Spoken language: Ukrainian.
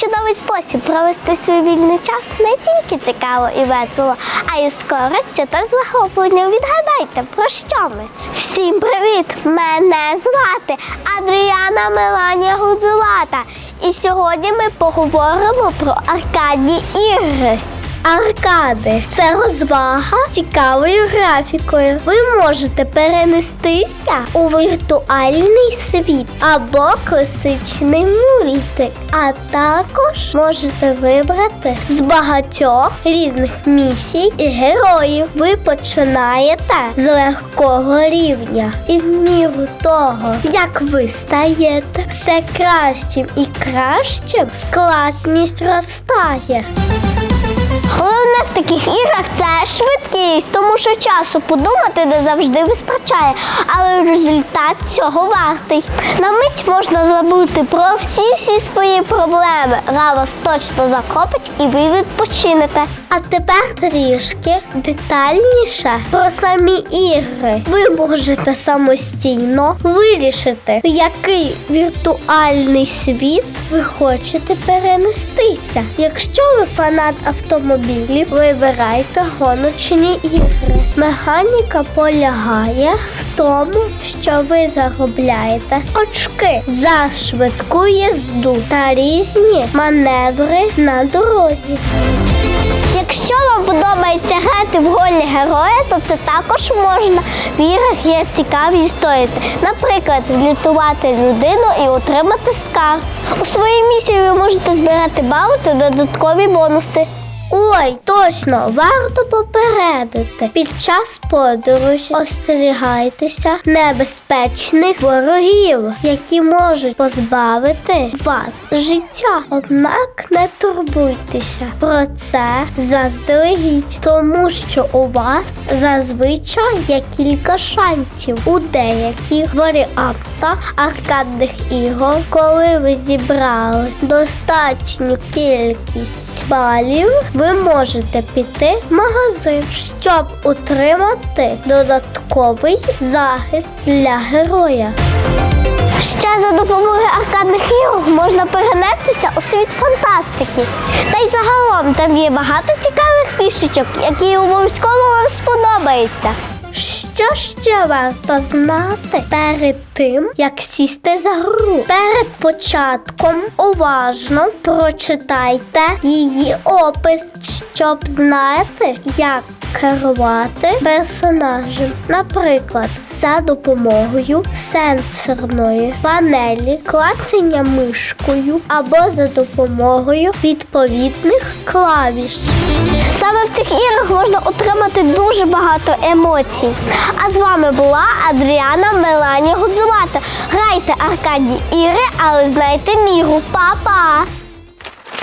чудовий спосіб провести свій вільний час не тільки цікаво і весело, а й з користю та захопленням. Відгадайте, про що ми? Всім привіт! Мене звати Адріана Меланія Гудзувата. І сьогодні ми поговоримо про аркадні ігри. Аркади це розвага цікавою графікою. Ви можете перенестися у віртуальний світ або класичний мультик. А також можете вибрати з багатьох різних місій і героїв. Ви починаєте з легкого рівня. І в міру того, як ви стаєте все кращим і кращим, складність ростає. Головне в таких іграх швидкість, тому що часу подумати не завжди вистачає, але результат цього вартий. На мить можна забути про всі-всі свої проблеми. Вас точно захопить і ви відпочинете. А тепер трішки детальніше про самі ігри. Ви можете самостійно вирішити, в який віртуальний світ ви хочете перенестися. Якщо ви фанат автомобілів, вибирайте гоночні ігри. Механіка полягає в тому, що ви заробляєте очки за швидку їзду та різні маневри на дорозі. Якщо вам подобається грати в голі героя, то це також можна. В іграх є цікаві історії. Наприклад, врятувати людину і отримати скарб. У своїй місії ви можете збирати бали та додаткові бонуси. Ой, точно, варто попередити. Під час подорожі остерігайтеся небезпечних ворогів, які можуть позбавити вас життя. Однак не турбуйтеся про це заздалегідь, тому що у вас зазвичай є кілька шансів у деяких варіантах аркадних ігор, коли ви зібрали достатню кількість балів, ви можете піти в магазин, щоб отримати додатковий захист для героя. Ще за допомогою аркадних ігор можна перенестися у світ фантастики. Та й загалом там є багато цікавих фішечок, які обов'язково вам сподобаються. Що ще варто знати перед тим, як сісти за гру? Перед початком уважно прочитайте її опис, щоб знати, як керувати персонажем. Наприклад, за допомогою сенсорної панелі, клацання мишкою або за допомогою відповідних клавіш. Саме в цих іграх можна отримати дуже багато емоцій. А з вами була Адріана Мелані Гудзувата. Грайте аркадні ігри, але знайте міру. Па-па!